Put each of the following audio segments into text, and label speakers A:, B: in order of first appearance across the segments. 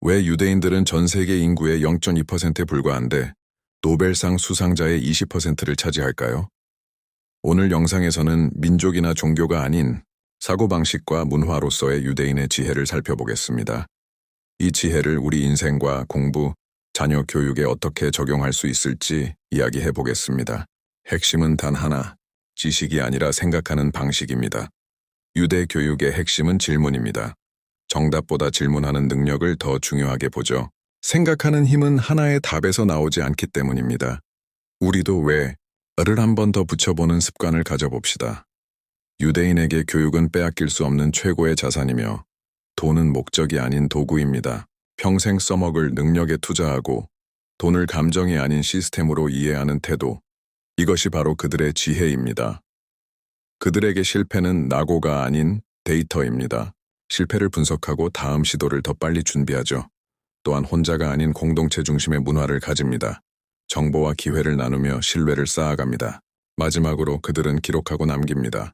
A: 왜 유대인들은 전 세계 인구의 0.2%에 불과한데 노벨상 수상자의 20%를 차지할까요? 오늘 영상에서는 민족이나 종교가 아닌 사고방식과 문화로서의 유대인의 지혜를 살펴보겠습니다. 이 지혜를 우리 인생과 공부, 자녀 교육에 어떻게 적용할 수 있을지 이야기해 보겠습니다. 핵심은 단 하나, 지식이 아니라 생각하는 방식입니다. 유대 교육의 핵심은 질문입니다. 정답보다 질문하는 능력을 더 중요하게 보죠. 생각하는 힘은 하나의 답에서 나오지 않기 때문입니다. 우리도 왜, 를 한 번 더 붙여보는 습관을 가져봅시다. 유대인에게 교육은 빼앗길 수 없는 최고의 자산이며 돈은 목적이 아닌 도구입니다. 평생 써먹을 능력에 투자하고 돈을 감정이 아닌 시스템으로 이해하는 태도. 이것이 바로 그들의 지혜입니다. 그들에게 실패는 낙오가 아닌 데이터입니다. 실패를 분석하고 다음 시도를 더 빨리 준비하죠. 또한 혼자가 아닌 공동체 중심의 문화를 가집니다. 정보와 기회를 나누며 신뢰를 쌓아갑니다. 마지막으로 그들은 기록하고 남깁니다.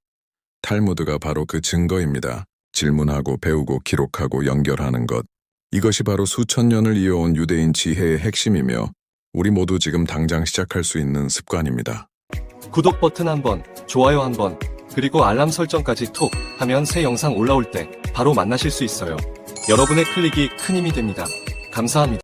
A: 탈무드가 바로 그 증거입니다. 질문하고 배우고 기록하고 연결하는 것. 이것이 바로 수천 년을 이어온 유대인 지혜의 핵심이며 우리 모두 지금 당장 시작할 수 있는 습관입니다.
B: 구독 버튼 한 번, 좋아요 한 번, 그리고 알람 설정까지 톡 하면 새 영상 올라올 때 바로 만나실 수 있어요. 여러분의 클릭이 큰 힘이 됩니다. 감사합니다.